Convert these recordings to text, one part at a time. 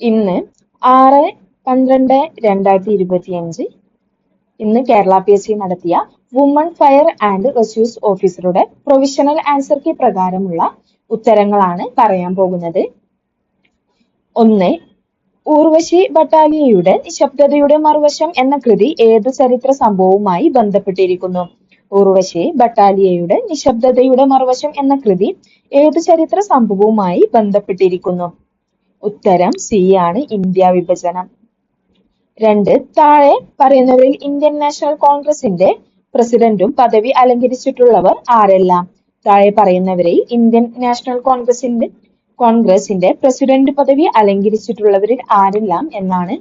ഇന്ന് ആറ് പന്ത്രണ്ട് രണ്ടായിരത്തി ഇരുപത്തിയഞ്ച് ഇന്ന് കേരള പി എസ് സി നടത്തിയ വുമൺ ഫയർ ആൻഡ് റെസ്യൂസ് ഓഫീസറുടെ പ്രൊവിഷണൽ ആൻസർ കീ പ്രകാരമുള്ള ഉത്തരങ്ങളാണ് പറയാൻ പോകുന്നത്. ഒന്ന് ഊർവശി ബട്ടാലിയയുടെ നിശബ്ദതയുടെ മറുവശം എന്ന കൃതി ഏത് ചരിത്ര സംഭവവുമായി ബന്ധപ്പെട്ടിരിക്കുന്നു? ഊർവശി ബട്ടാലിയയുടെ നിശബ്ദതയുടെ മറുവശം എന്ന കൃതി ഏത് ചരിത്ര സംഭവവുമായി ബന്ധപ്പെട്ടിരിക്കുന്നു? ഉത്തരം സി ആണ് ഇന്ത്യ വിഭജനം. രണ്ട് താഴെ പറയുന്നവരിൽ ഇന്ത്യൻ നാഷണൽ കോൺഗ്രസിന്റെ പ്രസിഡന്റും പദവി അലങ്കരിച്ചിട്ടുള്ളവർ ആരെല്ലാം? താഴെ പറയുന്നവരിൽ ഇന്ത്യൻ നാഷണൽ കോൺഗ്രസിന്റെ കോൺഗ്രസിന്റെ പ്രസിഡന്റ് പദവി അലങ്കരിച്ചിട്ടുള്ളവരിൽ ആരെല്ലാം എന്നാണ്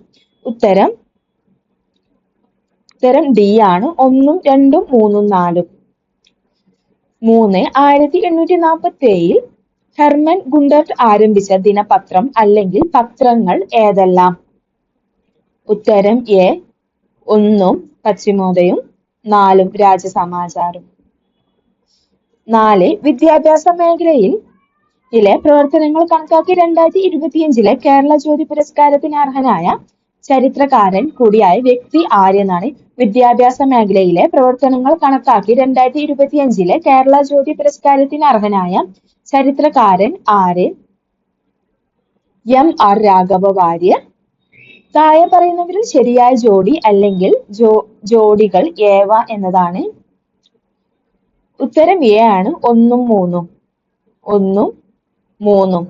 ഉത്തരം. ഉത്തരം ഡി ആണ്. ഒന്നും രണ്ടും മൂന്നും നാലും. മൂന്ന് ആയിരത്തി എണ്ണൂറ്റി നാൽപ്പത്തി ഏഴിൽ ഹെർമൻ ഗുണ്ടർട്ട് ആരംഭിച്ച ദിനപത്രം അല്ലെങ്കിൽ പത്രങ്ങൾ ഏതെല്ലാം? ഉത്തരം എ ഒന്നും പശ്ചിമോദയും നാലും രാജസമാചാരം. നാല് വിദ്യാഭ്യാസ മേഖലയിൽ യിലെ പ്രവർത്തനങ്ങൾ കണക്കാക്കി രണ്ടായിരത്തി ഇരുപത്തിയഞ്ചിലെ കേരള ജ്യോതി പുരസ്കാരത്തിന് അർഹനായ ചരിത്രകാരൻ കൂടിയായ വ്യക്തി ആര്യനാണ് വിദ്യാഭ്യാസ മേഖലയിലെ പ്രവർത്തനങ്ങൾ കണക്കാക്കി രണ്ടായിരത്തി ഇരുപത്തിയഞ്ചിലെ കേരള ജ്യോതി പുരസ്കാരത്തിന് അർഹനായ ചരിത്രകാരൻ ആര്? എം ആർ രാഘവ വാര്യർ താഴെ പറയുന്നവരിൽ ശരിയായ ജോഡി അല്ലെങ്കിൽ ജോ ജോഡികൾ ഏവ എന്നതാണ്. ഉത്തരം എ ആണ്. ഒന്നും മൂന്നും. ഒന്നും മൂന്നും.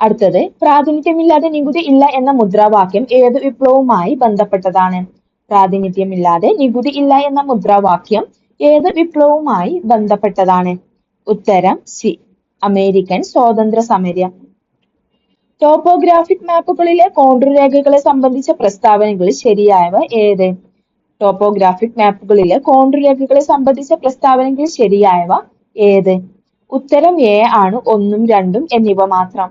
അടുത്തത് പ്രാതിനിധ്യമില്ലാതെ നികുതി ഇല്ല എന്ന മുദ്രാവാക്യം ഏത് വിപ്ലവവുമായി ബന്ധപ്പെട്ടതാണ്? പ്രാതിനിധ്യമില്ലാതെ നികുതി ഇല്ല എന്ന മുദ്രാവാക്യം ഏത് വിപ്ലവവുമായി ബന്ധപ്പെട്ടതാണ്? ഉത്തരം സി. അമേരിക്കൻ സ്വാതന്ത്ര്യ സമരം ടോപ്പോഗ്രാഫിക് മാപ്പുകളിലെ കോണ്ടൂർ രേഖകളെ സംബന്ധിച്ച പ്രസ്താവനകൾ ശരിയായവ ഏത്? ടോപ്പോഗ്രാഫിക് മാപ്പുകളിലെ കോണ്ടൂർ രേഖകളെ സംബന്ധിച്ച പ്രസ്താവനകൾ ശരിയായവ ഏത്? ഉത്തരം എ ആണ് ഒന്നും രണ്ടും എന്നിവ മാത്രം.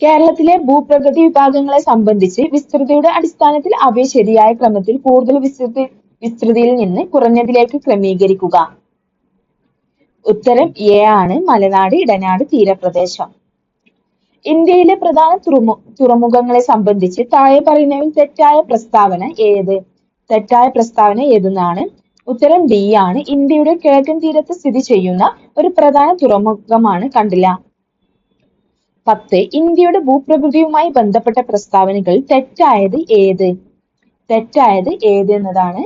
കേരളത്തിലെ ഭൂപ്രകൃതി വിഭാഗങ്ങളെ സംബന്ധിച്ച് വിസ്തൃതിയുടെ അടിസ്ഥാനത്തിൽ അവയെ ശരിയായ ക്രമത്തിൽ കൂടുതൽ വിസ്തൃതി വിസ്തൃതിയിൽ നിന്ന് കുറഞ്ഞതിലേക്ക് ക്രമീകരിക്കുക. ഉത്തരം എ ആണ്. മലനാട് ഇടനാട് തീരപ്രദേശം. ഇന്ത്യയിലെ പ്രധാന തുറമു തുറമുഖങ്ങളെ സംബന്ധിച്ച് താഴെ പറയുന്നവയിൽ തെറ്റായ പ്രസ്താവന ഏത്? തെറ്റായ പ്രസ്താവന ഏതെന്നാണ്? ഉത്തരം ഡി ആണ്. ഇന്ത്യയുടെ കിഴക്കൻ തീരത്ത് സ്ഥിതി ചെയ്യുന്ന ഒരു പ്രധാന തുറമുഖമാണ് കണ്ടില്ല. പത്ത്. ഇന്ത്യയുടെ ഭൂപ്രകൃതിയുമായി ബന്ധപ്പെട്ട പ്രസ്താവനകൾ തെറ്റായത് ഏത്? തെറ്റായത് ഏത് എന്നതാണ്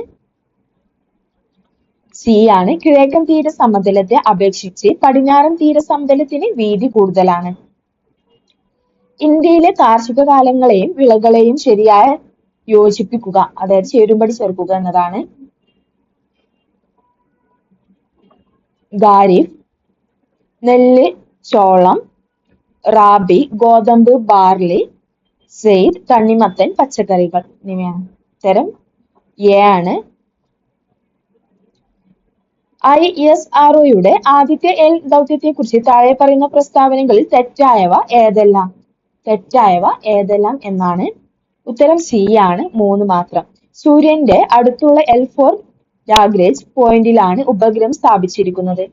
സി ആണ്. കിഴക്കൻ തീര സമതലത്തെ അപേക്ഷിച്ച് പടിഞ്ഞാറൻ തീര സമതലത്തിന് വീതി കൂടുതലാണ്. ഇന്ത്യയിലെ കാർഷിക കാലങ്ങളെയും വിളകളെയും ശരിയായ യോജിപ്പിക്കുക അതായത് ചേരുംപടി ചേർക്കുക എന്നതാണ്. ഖാരിഫ് നെല്ല് ചോളം റാബി ഗോതമ്പ് ബാർലി സെയ്ദ് തണ്ണിമത്തൻ പച്ചക്കറികൾ. എന്നിവയാണ് ഉത്തരം എ ആണ്. ഐ എസ് ആർ ഒയുടെ ആദ്യത്തെ എൽ ദൗത്യത്തെ കുറിച്ച് താഴെ പറയുന്ന പ്രസ്താവനകളിൽ തെറ്റായവ ഏതെല്ലാം? തെറ്റായവ ഏതെല്ലാം എന്നാണ് ഉത്തരം സി ആണ് മൂന്ന് മാത്രം. സൂര്യന്റെ അടുത്തുള്ള എൽ ഫോർ ലാഗ്രേജ് പോയിന്റിലാണ് ഉപഗ്രഹം സ്ഥാപിച്ചിരിക്കുന്നത്.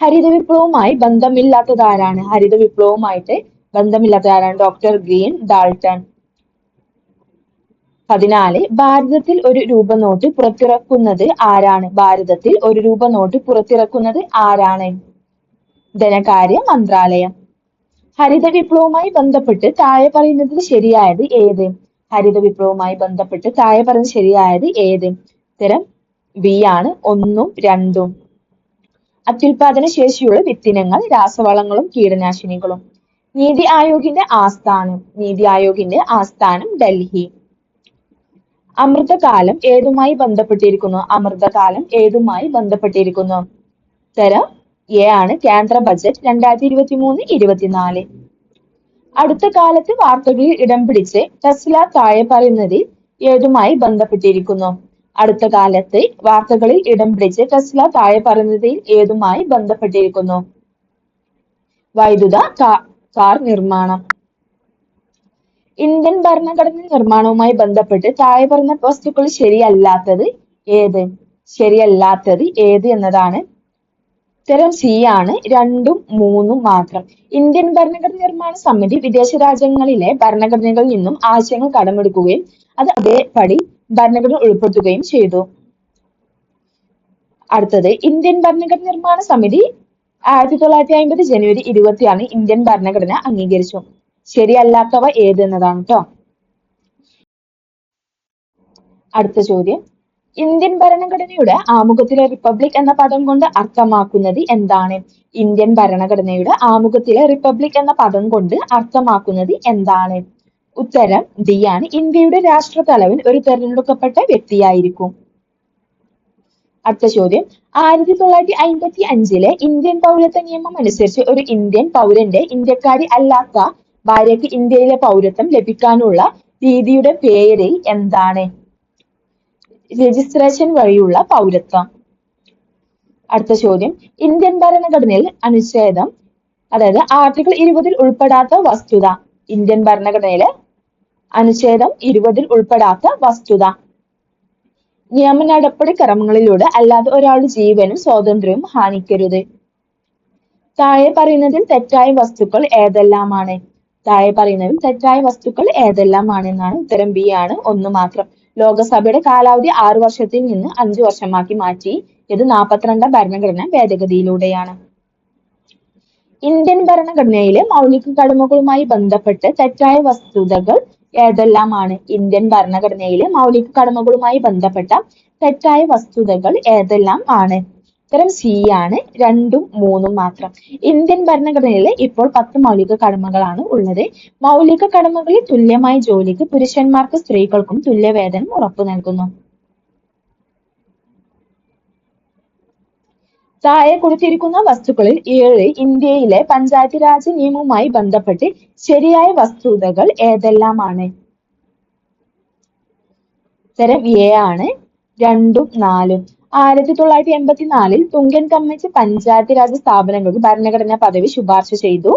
ഹരിത വിപ്ലവവുമായി ബന്ധമില്ലാത്തതാരാണ്? ഹരിത വിപ്ലവവുമായിട്ട് ബന്ധമില്ലാത്തതാരാണ്? Doctor green Dalton. പതിനാല് ഭാരതത്തിൽ ഒരു രൂപ നോട്ട് പുറത്തിറക്കുന്നത് ആരാണ്? ഭാരതത്തിൽ ഒരു രൂപ നോട്ട് പുറത്തിറക്കുന്നത് ആരാണ്? ധനകാര്യ മന്ത്രാലയം. ഹരിത വിപ്ലവവുമായി ബന്ധപ്പെട്ട് താഴെ പറയുന്നതിൽ ശരിയായത് ഏത്? ഹരിത വിപ്ലവവുമായി ബന്ധപ്പെട്ട് താഴെ പറയുന്നത് ശരിയായത് ഏത്? ഉത്തരം ബി ആണ് ഒന്നും രണ്ടും. അത്യുൽപാദന ശേഷിയുള്ള വിത്തിനങ്ങൾ രാസവളങ്ങളും കീടനാശിനികളും. നീതി ആയോഗിന്റെ ആസ്ഥാനം നീതി ആയോഗിന്റെ ആസ്ഥാനം ഡൽഹി. അമൃതകാലം ഏതുമായി ബന്ധപ്പെട്ടിരിക്കുന്നു? അമൃതകാലം ഏതുമായി ബന്ധപ്പെട്ടിരിക്കുന്നു? ഉത്തരം എ ആണ്. കേന്ദ്ര ബജറ്റ് രണ്ടായിരത്തി ഇരുപത്തി മൂന്ന് ഇരുപത്തിനാല്. അടുത്ത കാലത്ത് വാർത്തകളിൽ ഇടം പിടിച്ച് ടെസ്ല താഴെ പറയുന്നതിൽ ഏതുമായി ബന്ധപ്പെട്ടിരിക്കുന്നു? അടുത്ത കാലത്ത് വാർത്തകളിൽ ഇടം പിടിച്ച് ടെസ്ല താഴെ പറയുന്നതിൽ ഏതുമായി ബന്ധപ്പെട്ടിരിക്കുന്നു? വൈദ്യുത കാർ നിർമ്മാണം. ഇന്ത്യൻ ഭരണഘടന നിർമ്മാണവുമായി ബന്ധപ്പെട്ട് താഴെ പറയുന്ന വസ്തുക്കൾ ശരിയല്ലാത്തത് ഏത്? ശരിയല്ലാത്തത് ഏത് എന്നതാണ്? ഉത്തരം സി ആണ്. രണ്ടും മൂന്നും മാത്രം. ഇന്ത്യൻ ഭരണഘടന നിർമ്മാണ സമിതി വിദേശ രാജ്യങ്ങളിലെ ഭരണഘടനകളിൽ നിന്നും ആശയങ്ങൾ കടമെടുക്കുകയും അത് അതേപടി ഭരണഘടന ഉൾപ്പെടുത്തുകയും ചെയ്തു. അടുത്തത് ഇന്ത്യൻ ഭരണഘടന നിർമ്മാണ സമിതി ആയിരത്തി തൊള്ളായിരത്തി അമ്പത് ജനുവരി ഇരുപത്തിയാറിന് ഇന്ത്യൻ ഭരണഘടന അംഗീകരിച്ചു. ശരിയല്ലാത്തവ ഏത് എന്നതാണ് കേട്ടോ അടുത്ത ചോദ്യം. ഇന്ത്യൻ ഭരണഘടനയുടെ ആമുഖത്തിലെ റിപ്പബ്ലിക് എന്ന പദം കൊണ്ട് അർത്ഥമാക്കുന്നത് എന്താണ്? ഇന്ത്യൻ ഭരണഘടനയുടെ ആമുഖത്തിലെ റിപ്പബ്ലിക് എന്ന പദം കൊണ്ട് അർത്ഥമാക്കുന്നത് എന്താണ്? ഉത്തരം ഡി ആണ്. ഇന്ത്യയുടെ രാഷ്ട്ര തലവൻ ഒരു തെരഞ്ഞെടുക്കപ്പെട്ട വ്യക്തിയായിരിക്കും. അടുത്ത ചോദ്യം. ആയിരത്തി തൊള്ളായിരത്തി അയ്മ്പത്തി അഞ്ചിലെ ഇന്ത്യൻ പൗരത്വ നിയമം അനുസരിച്ച് ഒരു ഇന്ത്യൻ പൗരന്റെ ഇന്ത്യക്കാരി അല്ലാത്ത ഭാര്യയ്ക്ക് ഇന്ത്യയിലെ പൗരത്വം ലഭിക്കാനുള്ള രീതിയുടെ പേര് എന്താണ്? രജിസ്ട്രേഷൻ വഴിയുള്ള പൗരത്വം. അടുത്ത ചോദ്യം. ഇന്ത്യൻ ഭരണഘടനയിൽ അനുച്ഛേദം അതായത് ആർട്ടിക്കിൾ ഇരുപതിൽ ഉൾപ്പെടാത്ത വസ്തുത. ഇന്ത്യൻ ഭരണഘടനയിലെ അനുച്ഛേദം ഇരുപതിൽ ഉൾപ്പെടാത്ത വസ്തുത. നിയമ നടപടി ക്രമങ്ങളിലൂടെ അല്ലാതെ ഒരാളുടെ ജീവനും സ്വാതന്ത്ര്യവും ഹാനിക്കരുത്. താഴെ പറയുന്നതിൽ തെറ്റായ വസ്തുക്കൾ ഏതെല്ലാമാണ്? താഴെ പറയുന്നതിൽ തെറ്റായ വസ്തുക്കൾ ഏതെല്ലാമാണ് എന്നാണ് ഉത്തരം ബി ആണ്. ഒന്ന് മാത്രം. ലോകസഭയുടെ കാലാവധി ആറു വർഷത്തിൽ നിന്ന് അഞ്ചു വർഷമാക്കി മാറ്റി. ഇത് നാൽപ്പത്തിരണ്ടാം ഭരണഘടന ഭേദഗതിയിലൂടെയാണ്. ഇന്ത്യൻ ഭരണഘടനയിലെ മൗലിക കടമകളുമായി ബന്ധപ്പെട്ട് തെറ്റായ വസ്തുതകൾ ഏതെല്ലാമാണ്? ഇന്ത്യൻ ഭരണഘടനയിലെ മൗലിക കടമകളുമായി ബന്ധപ്പെട്ട തെറ്റായ വസ്തുതകൾ ഏതെല്ലാം ആണ്? ഉത്തരം സി ആണ്. രണ്ടും മൂന്നും മാത്രം. ഇന്ത്യൻ ഭരണഘടനയിൽ ഇപ്പോൾ പത്ത് മൗലിക കടമകളാണ് ഉള്ളത്. മൗലിക കടമകളിൽ തുല്യമായ ജോലിക്ക് പുരുഷന്മാർക്ക് സ്ത്രീകൾക്കും തുല്യ വേതനം ഉറപ്പു നൽകുന്നു. താഴെ കൊടുത്തിരിക്കുന്ന വസ്തുക്കളിൽ ഏഴ് ഇന്ത്യയിലെ പഞ്ചായത്ത് രാജ് നിയമവുമായി ബന്ധപ്പെട്ട് ശരിയായ വസ്തുതകൾ ഏതെല്ലാമാണ്? ഉത്തരം എ ആണ്. രണ്ടും നാലും. ആയിരത്തി തൊള്ളായിരത്തി എൺപത്തി നാലിൽ തുങ്കൻ കമ്മിറ്റി പഞ്ചായത്ത് രാജ് സ്ഥാപനങ്ങൾക്ക് ഭരണഘടനാ പദവി ശുപാർശ ചെയ്തു.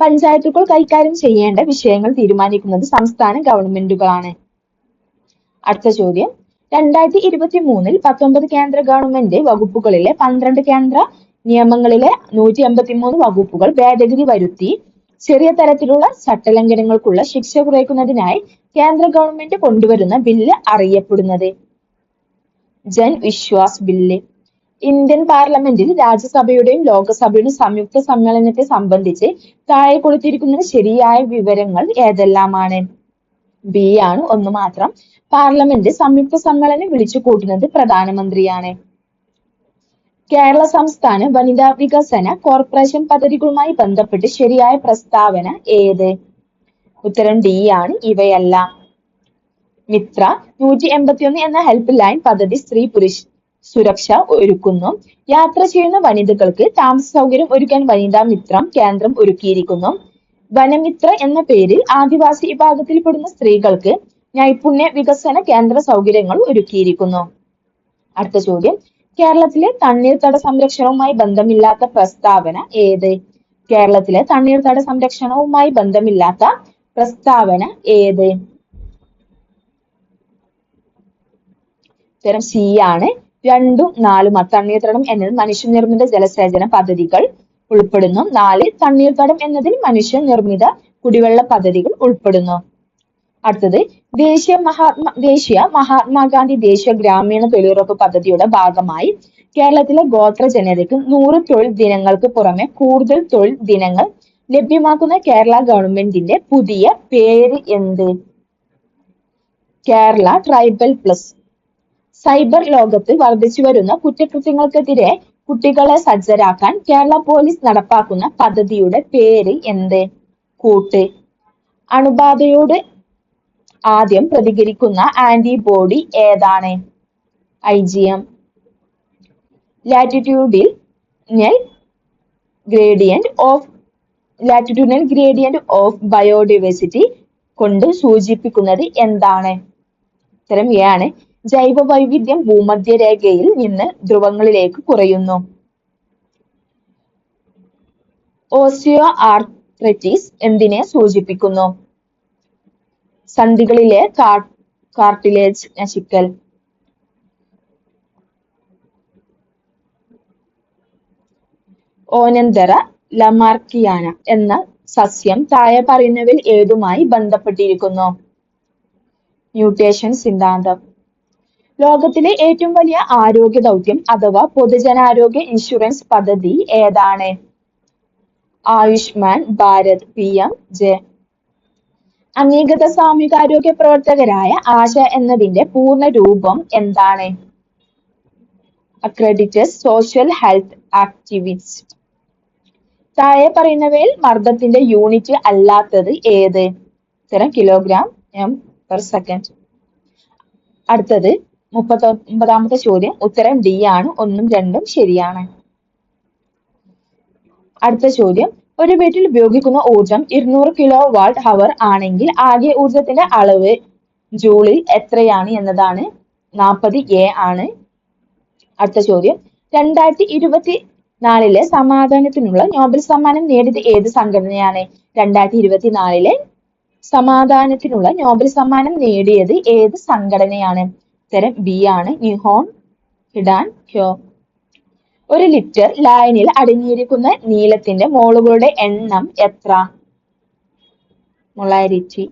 പഞ്ചായത്തുകൾ കൈകാര്യം ചെയ്യേണ്ട വിഷയങ്ങൾ തീരുമാനിക്കുന്നത് സംസ്ഥാന ഗവൺമെന്റുകളാണ്. അടുത്ത ചോദ്യം. രണ്ടായിരത്തി ഇരുപത്തി മൂന്നിൽ പത്തൊമ്പത് കേന്ദ്ര ഗവൺമെന്റ് വകുപ്പുകളിലെ പന്ത്രണ്ട് കേന്ദ്ര നിയമങ്ങളിലെ നൂറ്റി അമ്പത്തി മൂന്ന് വകുപ്പുകൾ ഭേദഗതി വരുത്തി ചെറിയ തരത്തിലുള്ള ചട്ടലംഘനങ്ങൾക്കുള്ള ശിക്ഷ കുറയ്ക്കുന്നതിനായി കേന്ദ്ര ഗവൺമെന്റ് കൊണ്ടുവരുന്ന ബില്ല് അറിയപ്പെടുന്നത്. ജൻ വിശ്വാസ് ബില്ല്. ഇന്ത്യൻ പാർലമെന്റിൽ രാജ്യസഭയുടെയും ലോകസഭയുടെയും സംയുക്ത സമ്മേളനത്തെ സംബന്ധിച്ച് താഴെ കൊടുത്തിരിക്കുന്ന ശരിയായ വിവരങ്ങൾ ഏതെല്ലാമാണ്? ബി ആണ്. ഒന്ന് മാത്രം. പാർലമെന്റ് സംയുക്ത സമ്മേളനം വിളിച്ചു കൂട്ടുന്നത് പ്രധാനമന്ത്രിയാണ്. കേരള സംസ്ഥാന വനിതാ വികസന കോർപ്പറേഷൻ പദ്ധതികളുമായി ബന്ധപ്പെട്ട് ശരിയായ പ്രസ്താവന ഏത്? ഉത്തരം ഡി ആണ്. ഇവയെല്ലാം. മിത്ര നൂറ്റി എൺപത്തിയൊന്ന് എന്ന ഹെൽപ്പ് ലൈൻ പദ്ധതി സ്ത്രീ പുരുഷ സുരക്ഷ ഒരുക്കുന്നു. യാത്ര ചെയ്യുന്ന വനിതകൾക്ക് താമസ സൗകര്യം ഒരുക്കാൻ വനിതാ മിത്രം കേന്ദ്രം ഒരുക്കിയിരിക്കുന്നു. വനമിത്ര എന്ന പേരിൽ ആദിവാസി വിഭാഗത്തിൽപ്പെടുന്ന സ്ത്രീകൾക്ക് നൈപുണ്യ വികസന കേന്ദ്ര സൗകര്യങ്ങൾ ഒരുക്കിയിരിക്കുന്നു. അടുത്ത ചോദ്യം. കേരളത്തിലെ തണ്ണീർത്തട സംരക്ഷണവുമായി ബന്ധമില്ലാത്ത പ്രസ്താവന ഏത്? കേരളത്തിലെ തണ്ണീർത്തട സംരക്ഷണവുമായി ബന്ധമില്ലാത്ത പ്രസ്താവന ഏത്? ഉത്തരം സി ആണ്. രണ്ടും നാലും തണ്ണീർത്തടം എന്നത് മനുഷ്യ നിർമ്മിത ജലസേചന പദ്ധതികൾ ഉൾപ്പെടുന്നു. നാല് തണ്ണീർത്തടം എന്നതിൽ മനുഷ്യ നിർമ്മിത കുടിവെള്ള പദ്ധതികൾ ഉൾപ്പെടുന്നു. അടുത്തത് ദേശീയ മഹാത്മാ ദേശീയ മഹാത്മാഗാന്ധി ദേശീയ ഗ്രാമീണ തൊഴിലുറപ്പ് പദ്ധതിയുടെ ഭാഗമായി കേരളത്തിലെ ഗോത്ര ജനതയ്ക്ക് നൂറ് തൊഴിൽ ദിനങ്ങൾക്ക് പുറമെ കൂടുതൽ തൊഴിൽ ദിനങ്ങൾ ലഭ്യമാക്കുന്ന കേരള ഗവൺമെന്റിന്റെ പുതിയ പേര് എന്ത്? Kerala tribal plus. സൈബർ ലോകത്ത് വർദ്ധിച്ചു വരുന്ന കുറ്റകൃത്യങ്ങൾക്കെതിരെ കുട്ടികളെ സജ്ജരാക്കാൻ കേരള പോലീസ് നടപ്പാക്കുന്ന പദ്ധതിയുടെ പേര് എന്ത്? കൂട്ട്. അണുബാധയോട് ആദ്യം പ്രതികരിക്കുന്ന ആന്റിബോഡി ഏതാണ്? I G M. ലാറ്റിറ്റ്യൂഡിൽ gradient of latitudinal gradient of biodiversity കൊണ്ട് സൂചിപ്പിക്കുന്നത് എന്താണ്? ഉത്തരം എ ആണ്. ജൈവ വൈവിധ്യം ഭൂമധ്യരേഖയിൽ നിന്ന് ധ്രുവങ്ങളിലേക്ക് കുറയുന്നു. ഓസ്റ്റിയോ ആർത്രറ്റിസ് എന്തിനെ സൂചിപ്പിക്കുന്നു? സന്ധികളിലെ കാർട്ടിലേജ് നശിക്കൽ. ഓനന്തര ലമാർക്കിയാന എന്ന സസ്യം താഴെ പറയുന്നവയിൽ ഏതുമായി ബന്ധപ്പെട്ടിരിക്കുന്നു? മ്യൂട്ടേഷൻ സിദ്ധാന്തം. ലോകത്തിലെ ഏറ്റവും വലിയ ആരോഗ്യ ദൗത്യം അഥവാ പൊതുജനാരോഗ്യ ഇൻഷുറൻസ് പദ്ധതി ഏതാണ്? Ayushman Bharat P M J. അംഗീകൃത സാമൂഹികാരോഗ്യ പ്രവർത്തകരായ ആശ എന്നതിന്റെ പൂർണ രൂപം എന്താണ്? അക്രഡിറ്റഡ് സോഷ്യൽ ഹെൽത്ത് ആക്ടിവിസ്റ്റ് താഴെ പറയുന്നവയിൽ മർദ്ദത്തിന്റെ യൂണിറ്റ് അല്ലാത്തത് ഏത്? ഇത്തരം കിലോഗ്രാം എം പെർ സെക്കൻഡ് അടുത്തത് മുപ്പത്തി ഒമ്പതാമത്തെ ചോദ്യം. ഉത്തരം ഡി ആണ്. ഒന്നും രണ്ടും ശരിയാണ്. അടുത്ത ചോദ്യം. ഒരു വീട്ടിൽ ഉപയോഗിക്കുന്ന ഊർജം ഇരുന്നൂറ് കിലോ വാട്ട് ഹവർ ആണെങ്കിൽ ആകെ ഊർജത്തിന്റെ അളവ് ജൂളിൽ എത്രയാണ് എന്നതാണ് നാൽപ്പത് എ ആണ്. അടുത്ത ചോദ്യം. രണ്ടായിരത്തി ഇരുപത്തി നാലിലെ സമാധാനത്തിനുള്ള നോബൽ സമ്മാനം നേടിയത് ഏത് സംഘടനയാണ്? രണ്ടായിരത്തി ഇരുപത്തിനാലിലെ സമാധാനത്തിനുള്ള നോബൽ സമ്മാനം നേടിയത് ഏത് സംഘടനയാണ്? ഉത്തരം ബി ആണ്. നിഹോൺ ഹിഡാൻ ഹ്യോ ഒരു ലിറ്റർ ലായനിയിൽ അടങ്ങിയിരിക്കുന്ന നീളത്തിന്റെ മോളുകളുടെ എണ്ണം എത്ര? മൊളാരിറ്റി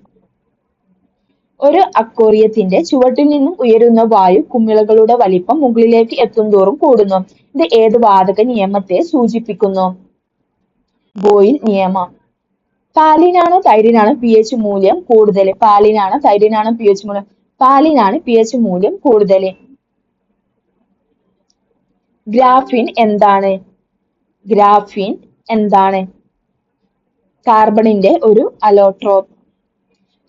ഒരു അക്കോറിയത്തിന്റെ ചുവട്ടിൽ നിന്നും ഉയരുന്ന വായു കുമിളകളുടെ വലിപ്പം മുകളിലേക്ക് എത്തുന്തോറും കൂടുന്നു. ഇത് ഏത് വാതക നിയമത്തെ സൂചിപ്പിക്കുന്നു? ബോയിൽ നിയമം. പാലിനാണോ തൈരിനാണോ പി എച്ച് മൂല്യം കൂടുതൽ? പാലിനാണോ തൈരിനാണോ പി എച്ച് മൂല്യം? പാലിനാണ് പി എച്ച് മൂല്യം കൂടുതൽ ഗ്രാഫിൻ എന്താണ്? ഗ്രാഫിൻ എന്താണ്? കാർബണിന്റെ ഒരു അലോട്രോപ്പ്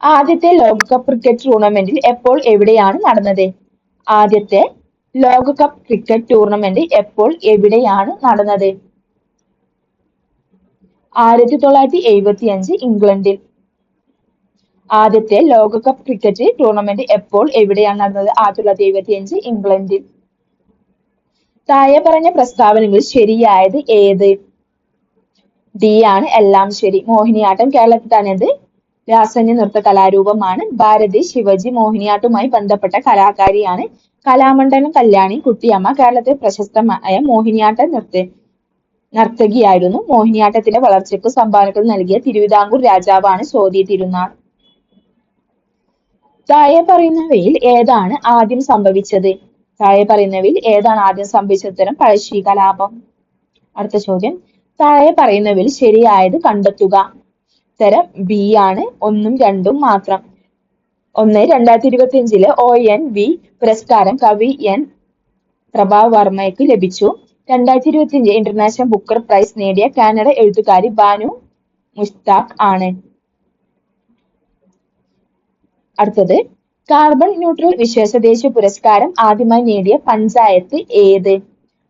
ആദ്യത്തെ ലോകകപ്പ് ക്രിക്കറ്റ് ടൂർണമെന്റിൽ എപ്പോൾ എവിടെയാണ് നടന്നത്? ആദ്യത്തെ ലോകകപ്പ് ക്രിക്കറ്റ് ടൂർണമെന്റ് എപ്പോൾ എവിടെയാണ് നടന്നത്? ആയിരത്തി തൊള്ളായിരത്തി എഴുപത്തി അഞ്ച് ഇംഗ്ലണ്ടിൽ. ആദ്യത്തെ ലോകകപ്പ് ക്രിക്കറ്റ് ടൂർണമെന്റ് എപ്പോൾ എവിടെയാണ് നടന്നത്? ആയിരത്തി തൊള്ളായിരത്തി എഴുപത്തി അഞ്ച് ഇംഗ്ലണ്ടിൽ. താഴെ പറഞ്ഞ പ്രസ്താവനകൾ ശരിയായത് ഏത്? ഡി ആണ് എല്ലാം ശരി. മോഹിനിയാട്ടം കേരളത്തിൽ തനത് രാസന്യ നൃത്ത കലാരൂപമാണ്. ഭാരതി ശിവജി മോഹിനിയാട്ടവുമായി ബന്ധപ്പെട്ട കലാകാരിയാണ്. കലാമണ്ഡലം കല്യാണി കുട്ടിയമ്മ കേരളത്തിൽ പ്രശസ്തമായ മോഹിനിയാട്ട നൃത്ത നർത്തകിയായിരുന്നു. മോഹിനിയാട്ടത്തിന്റെ വളർച്ചയ്ക്ക് സംഭാവനകൾ നൽകിയ തിരുവിതാംകൂർ രാജാവാണ് ചോദ്യ തിരുനാൾ. താഴെ പറയുന്നവയിൽ ഏതാണ് ആദ്യം സംഭവിച്ചത്? താഴെ പറയുന്നവയിൽ ഏതാണ് ആദ്യം സംഭവിച്ചത്? ഉത്തരം പഴശ്ശി കലാപം. അടുത്ത ചോദ്യം. താഴെ പറയുന്നവയിൽ ശരിയായത് കണ്ടെത്തുക. ഉത്തരം ബി ആണ്. ഒന്നും രണ്ടും മാത്രം. ഒന്ന് രണ്ടായിരത്തി ഇരുപത്തി അഞ്ചിലെ ഒ എൻ വി പുരസ്കാരം കവി എൻ പ്രഭാവ് വർമ്മയ്ക്ക് ലഭിച്ചു. രണ്ടായിരത്തി ഇരുപത്തി അഞ്ച് ഇന്റർനാഷണൽ ബുക്കർ പ്രൈസ് നേടിയ കാനഡ എഴുത്തുകാരി ബാനു മുസ്താഖ് ആണ്. അടുത്തത് കാർബൺ ന്യൂട്രൽ വിശേഷദേശീയ പുരസ്കാരം ആദ്യമായി നേടിയ പഞ്ചായത്ത് ഏത്?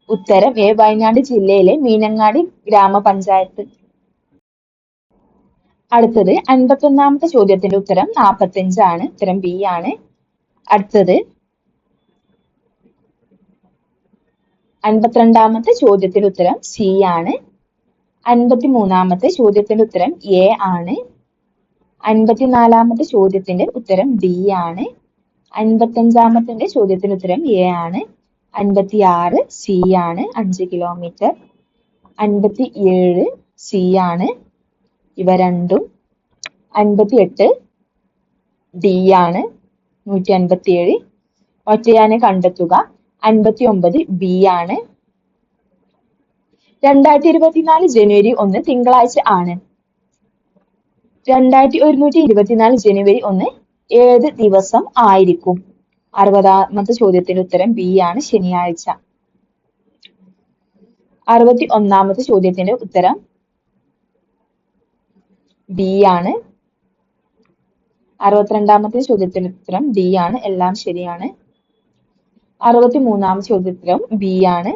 ഉത്തരം എ വയനാട് ജില്ലയിലെ മീനങ്ങാടി ഗ്രാമപഞ്ചായത്ത്. അടുത്തത് അൻപത്തൊന്നാമത്തെ ചോദ്യത്തിന്റെ ഉത്തരം നാൽപ്പത്തഞ്ചാണ് ഉത്തരം ബി ആണ്. അടുത്തത് അൻപത്തിരണ്ടാമത്തെ ചോദ്യത്തിന്റെ ഉത്തരം സി ആണ്. അൻപത്തി മൂന്നാമത്തെ ചോദ്യത്തിന്റെ ഉത്തരം എ ആണ്. അൻപത്തിനാലാമത്തെ ചോദ്യത്തിന്റെ ഉത്തരം ഡി ആണ്. അൻപത്തഞ്ചാമത്തെ ചോദ്യത്തിന്റെ ഉത്തരം എ ആണ്. അൻപത്തി ആറ് സി ആണ്. അഞ്ച് കിലോമീറ്റർ അൻപത്തി ഏഴ് സി ആണ്. ഇവ രണ്ടും അൻപത്തി എട്ട് ഡി ആണ്. നൂറ്റി അൻപത്തി ഏഴ് ഒറ്റയാനെ കണ്ടെത്തുക. അൻപത്തി ഒമ്പത് ബി ആണ്. രണ്ടായിരത്തി ഇരുപത്തിനാല് ജനുവരി ഒന്ന് തിങ്കളാഴ്ച ആണ്. രണ്ടായിരത്തി ഒരുന്നൂറ്റി ഇരുപത്തിനാല് ജനുവരി ഒന്ന് ഏത് ദിവസം ആയിരിക്കും? അറുപതാമത്തെ ചോദ്യത്തിന്റെ ഉത്തരം ബി ആണ് ശനിയാഴ്ച. അറുപത്തി ഒന്നാമത്തെ ചോദ്യത്തിന്റെ ഉത്തരം ബി ആണ്. അറുപത്തിരണ്ടാമത്തെ ചോദ്യത്തിന്റെ ഉത്തരം ഡി ആണ്. എല്ലാം ശരിയാണ്. അറുപത്തി മൂന്നാമത്തെ ചോദ്യോത്തരം ബി ആണ്.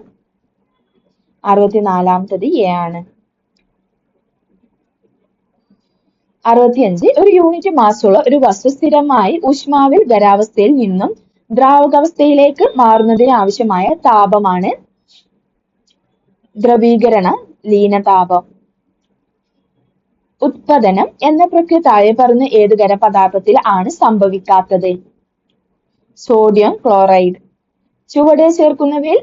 അറുപത്തിനാലാമത്തത് എ ആണ്. അറുപത്തിയഞ്ച്. ഒരു യൂണിറ്റ് മാസമുള്ള ഒരു വസ്തു സ്ഥിരമായി ഊഷ്മാവിൽ ഖരാവസ്ഥയിൽ നിന്നും ദ്രാവകാവസ്ഥയിലേക്ക് മാറുന്നതിന് ആവശ്യമായ താപമാണ് ദ്രവീകരണ ലീനതാപം. ഉത്പതനം എന്ന പ്രക്രിയ താഴെ പറഞ്ഞ ഏത് ഖരപദാർത്ഥത്തിൽ ആണ് സംഭവിക്കാത്തത്? സോഡിയം ക്ലോറൈഡ് ചുവടെ ചേർക്കുന്നവയിൽ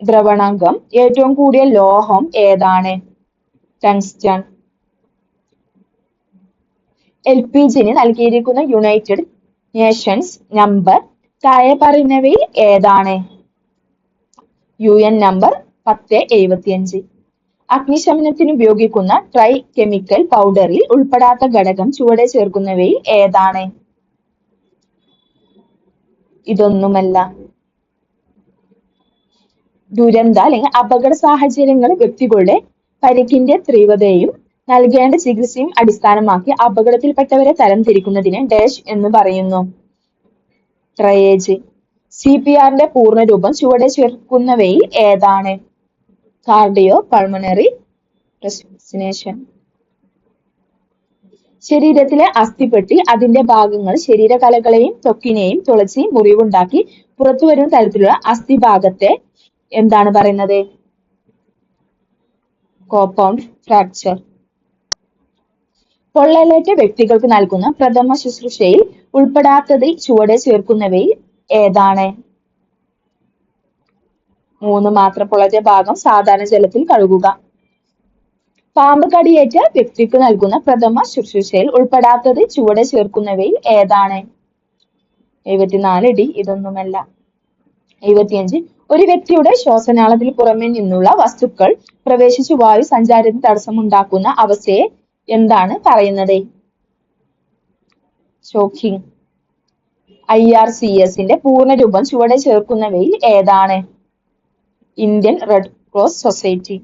ദ്രവണാംഗം ഏറ്റവും കൂടിയ ലോഹം ഏതാണ്? ടങ്സ്റ്റൺ എൽ പി ജിന് നൽകിയിരിക്കുന്ന യുണൈറ്റഡ് നേഷൻസ് നമ്പർ താഴെ പറയുന്നവയിൽ ഏതാണ്? യു എൻ നമ്പർ പത്ത് എഴുപത്തിയഞ്ച്. അഗ്നിശമനത്തിന് ഉപയോഗിക്കുന്ന ട്രൈ കെമിക്കൽ പൗഡറിൽ ഉൾപ്പെടാത്ത ഘടകം ചുവടെ ചേർക്കുന്നവയിൽ ഏതാണ്? ഇതൊന്നുമല്ല. ദുരന്ത അല്ലെങ്കിൽ അപകട സാഹചര്യങ്ങൾ വ്യക്തികളുടെ പരിക്കിന്റെ തീവ്രതയും നൽകേണ്ട ചികിത്സയും അടിസ്ഥാനമാക്കി അപകടത്തിൽപ്പെട്ടവരെ തരംതിരിക്കുന്നതിന് ഡാഷ് എന്ന് പറയുന്നു. ട്രയേജ്. സി പി ആറിന്റെ പൂർണരൂപം ചുവടെ ചേർക്കുന്നവയിൽ ഏതാണ്? കാർഡിയോ പൾമണറി റെസിനേഷൻ ശരീരത്തിലെ അസ്ഥിപ്പെട്ടി അതിന്റെ ഭാഗങ്ങൾ ശരീരകലകളെയും ത്വക്കിനെയും തുളച്ച് മുറിവുണ്ടാക്കി പുറത്തു വരുന്ന തരത്തിലുള്ള അസ്ഥിഭാഗത്തെ എന്താണ് പറയുന്നത്? കോമ്പൗണ്ട് ഫ്രാക്ചർ പൊള്ളലേറ്റ വ്യക്തികൾക്ക് നൽകുന്ന പ്രഥമ ശുശ്രൂഷയിൽ ഉൾപ്പെടാത്തതിൽ ചുവടെ ചേർക്കുന്നവയിൽ ഏതാണ്? മൂന്ന് മാത്രം പൊള്ളറ്റ ഭാഗം സാധാരണ ജലത്തിൽ കഴുകുക. പാമ്പ് കടിയേറ്റ വ്യക്തിക്ക് നൽകുന്ന പ്രഥമ ശുശ്രൂഷയിൽ ഉൾപ്പെടാത്തത് ചുവടെ ചേർക്കുന്നവയിൽ ഏതാണ്? എഴുപത്തിനാല് ഡി ഇതൊന്നുമല്ല. എഴുപത്തിയഞ്ച് ഒരു വ്യക്തിയുടെ ശ്വാസനാളത്തിൽ പുറമെ നിന്നുള്ള വസ്തുക്കൾ പ്രവേശിച്ചു വായു സഞ്ചാരത്തിന് തടസ്സമുണ്ടാക്കുന്ന അവസ്ഥയെ എന്താണ് പറയുന്നത്? ഷോക്കിംഗ് ഐ ആർ സി എസിന്റെ പൂർണരൂപം ചുവടെ ചേർക്കുന്നവയിൽ ഏതാണ്? ഇന്ത്യൻ റെഡ് ക്രോസ് സൊസൈറ്റി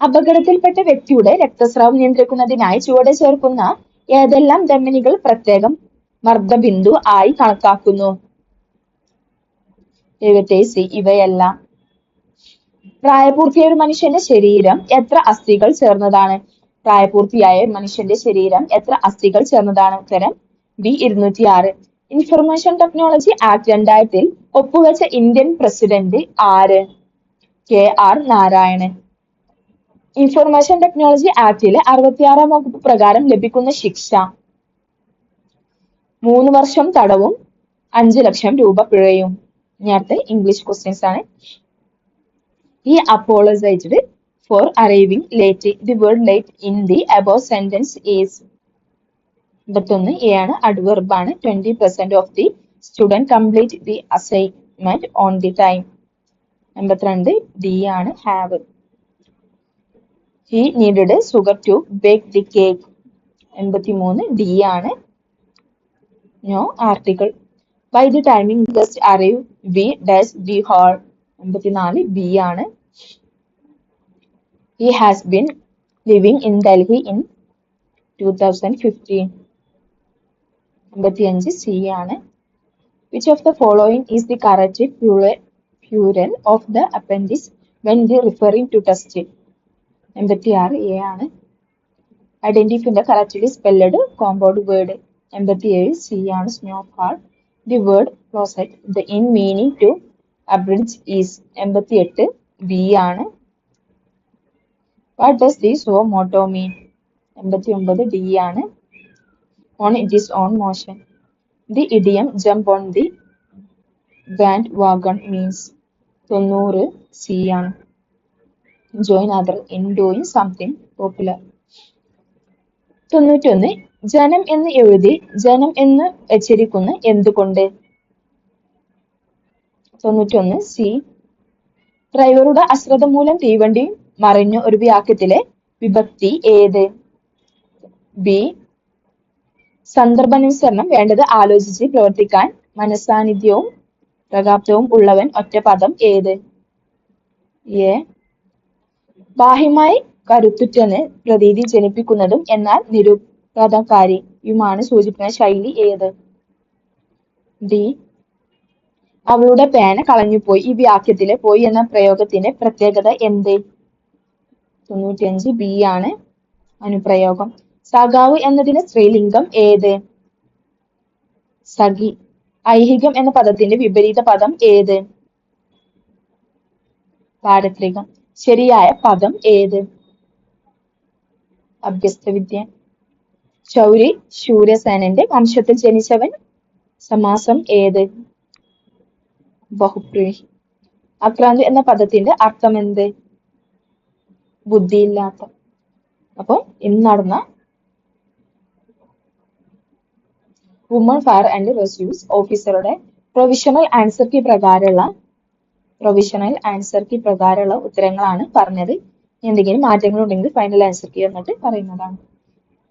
അപകടത്തിൽപ്പെട്ട വ്യക്തിയുടെ രക്തസ്രാവം നിയന്ത്രിക്കുന്നതിനായി ചുവടെ ചേർക്കുന്ന ഏതെല്ലാം ധമനികൾ പ്രത്യേകം മർദ്ദബിന്ദു ആയി കണക്കാക്കുന്നു? എഴുപത്തേഴ് സി ഇവയെല്ലാം പ്രായപൂർത്തിയായ ഒരു മനുഷ്യന്റെ ശരീരം എത്ര അസ്ഥികൾ ചേർന്നതാണ്? പ്രായപൂർത്തിയായ മനുഷ്യന്റെ ശരീരം എത്ര അസ്ഥികൾ ചേർന്നതാണ്? ഉത്തരം ബി ഇരുന്നൂറ്റി ആറ് ഇൻഫർമേഷൻ ടെക്നോളജി ആക്ട് രണ്ടായിരത്തിൽ ഒപ്പുവെച്ച ഇന്ത്യൻ പ്രസിഡന്റ് ആര്? K R Narayanan. Information technology ആക്ടിലെ അറുപത്തിയാറാം വകുപ്പ് പ്രകാരം ലഭിക്കുന്ന ശിക്ഷ. മൂന്ന് വർഷം തടവും അഞ്ച് ലക്ഷം രൂപ പിഴയും. ഇനി അടുത്ത ഇംഗ്ലീഷ് ക്വസ്റ്റ്യൻസ് ആണ്. He apologized for arriving late. The word late in the above sentence is ഇരുപത്തൊന്ന് എ ആണ്. അഡ്വർബാണ് twenty percent of the student complete the assignment on the time എൺപത്തിരണ്ട് ഡി ആണ്. Have he needed sugar to bake the cake എൺപത്തി മൂന്ന് D ആണ്. No article by the timing guest arrive we dash the hall എൺപത്തിനാല് B ആണ്. He has been living in Delhi in 2015 അമ്പത്തിയഞ്ച് C ആണ്. Which of the following is the correct plural of the appendix when the referring to test എൺപത്തി ആറ് A ആണ്. Identify the correctly spelled compound word എൺപത്തിയേഴ് C ആണ്. Snowfall the word closest the in meaning to abridge is എൺപത്തി എട്ട് B ആണ്. What does the so motto mean എൺപത്തി ഒമ്പത് ഡി ആണ്. On it is on motion the idiom jump on the bandwagon means തൊണ്ണൂറ് C ആണ്. Join other in doing something popular തൊണ്ണൂറ്റൊന്ന് ജനം എന്ന് എഴുതി ജനം എന്ന് വെച്ചിരിക്കുന്ന എന്തുകൊണ്ട്? തൊണ്ണൂറ്റൊന്ന് സി. ഡ്രൈവറുടെ അശ്രദ്ധ മൂലം തീവണ്ടി മറിഞ്ഞു ഒരു വാക്യത്തിലെ വിഭക്തി ഏത്? ബി. സന്ദർഭാനുസരണം വേണ്ടത് ആലോചിച്ച് പ്രവർത്തിക്കാൻ മനസാന്നിധ്യവും പ്രകാപ്തവും ഉള്ളവൻ ഒറ്റ പദം ഏത്? എ. ബാഹ്യമായി കരുത്തുറ്റെന്ന് പ്രതീതി ജനിപ്പിക്കുന്നതും എന്നാൽ നിരുപതകാരിയുമാണ് സൂചിപ്പിക്കുന്ന ശൈലി ഏത്? ഡി. അവളുടെ പേന കളഞ്ഞുപോയി. ഈ വാക്യത്തിലെ പോയി എന്ന പ്രയോഗത്തിന്റെ പ്രത്യേകത എന്ത്? തൊണ്ണൂറ്റിയഞ്ച് ബി ആണ് അനുപ്രയോഗം. സഖാവ് എന്നതിന് സ്ത്രീലിംഗം ഏത്? സഖി. ഐഹികം എന്ന പദത്തിന്റെ വിപരീത പദം ഏത്? പാരത്രികം. ശരിയായ പദം ഏത്? അഭ്യസ്തവിദ്യ. ശൗരി ശൂര്യസേനന്റെ വംശത്തിൽ ജനിച്ചവൻ സമാസം ഏത്? ബഹുപ്രീഹി അക്രാന്തി എന്ന പദത്തിന്റെ അർത്ഥം എന്ത് ബുദ്ധിയില്ലാത്ത. അപ്പം ഇന്ന് നടന്ന വുമൺ ഫയർ ആൻഡ് റെസ്യൂസ് ഓഫീസറുടെ പ്രൊവിഷണൽ ആൻസർ കീ പ്രകാരമുള്ള പ്രൊവിഷണൽ ആൻസർ കീ പ്രകാരമുള്ള ഉത്തരങ്ങളാണ് പറഞ്ഞത്. എന്തെങ്കിലും മാറ്റങ്ങൾ ഉണ്ടെങ്കിൽ ഫൈനൽ ആൻസർ കീ എന്നിട്ട് പറയുന്നതാണ്.